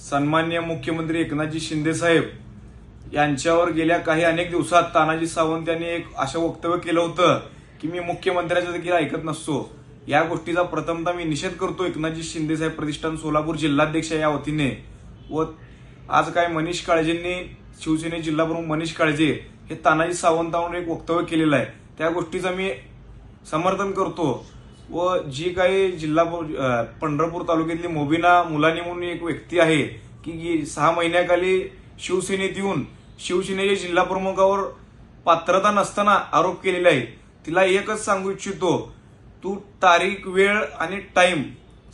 सन्मान्य मुख्यमंत्री एकनाथजी शिंदे साहेब यांच्यावर गेल्या काही अनेक दिवसात तानाजी सावंत यांनी एक असं वक्तव्य केलं होतं की मी मुख्यमंत्र्याचं देखील ऐकत नसतो. या गोष्टीचा प्रथमतः मी निषेध करतो एकनाथजी शिंदे साहेब प्रतिष्ठान सोलापूर जिल्हाध्यक्ष या वतीने. व आज काय मनीष काळजेंनी शिवसेने जिल्हाप्रमुख मनीष काळजे हे तानाजी सावंतांवर एक वक्तव्य केलेलं आहे. त्या गोष्टीचं मी समर्थन करतो. व जी काही जिल्हा पंढरपूर तालुक्यातली मोबिना मुलानी म्हणून एक व्यक्ती आहे की सहा महिन्याखाली शिवसेनेत येऊन शिवसेनेच्या जिल्हा प्रमुखावर पात्रता नसताना आरोप केलेला आहे. तिला एकच सांगू इच्छितो तू तारीख वेळ आणि टाईम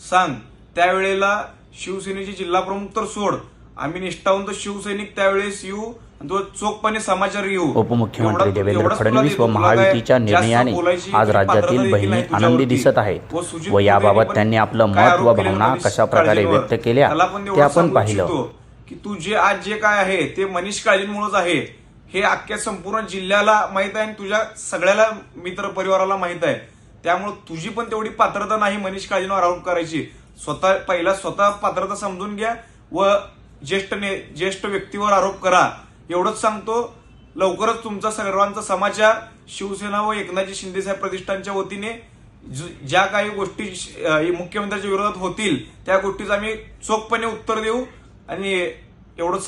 सांग. त्यावेळेला शिवसेनेचे जिल्हा प्रमुख तर सोड आम्ही निष्ठावंत शिवसैनिक त्यावेळेस येऊ आणि तो चोखपणे समाचार येऊ उपमुख्यमंत्री देवेंद्र फडणवीस. व महायुतीच्या निर्णयाने आज राज्यातील बहिणी आनंदी. दिसत आहेत व याबाबत त्यांनी आपलं मत व भावना कशा प्रकारे. व्यक्त केल्या ते आपण पाहिलं की तू जे आज जे काय आहे ते मनीष काळजींमुळेच आहे हे अख्ख्या संपूर्ण जिल्ह्याला माहीत आहे आणि तुझ्या सगळ्याला मित्र परिवाराला माहीत आहे त्यामुळे तुझी पण तेवढी पात्रता नाही मनीष काळजींवर आरोप करायची स्वतः पहिला स्वतः पात्रता समजून घ्या व ज्येष्ठ ने ज्येष्ठ व्यक्तीवर आरोप करा. एवढंच सांगतो लवकरच तुमचा सर्वांचा समाचार शिवसेना व एकनाथजी शिंदेसाहेब प्रतिष्ठानच्या वतीने ज- ज्या काही गोष्टी मुख्यमंत्र्यांच्या विरोधात होतील त्या गोष्टीचं आम्ही चोखपणे उत्तर देऊ आणि एवढंच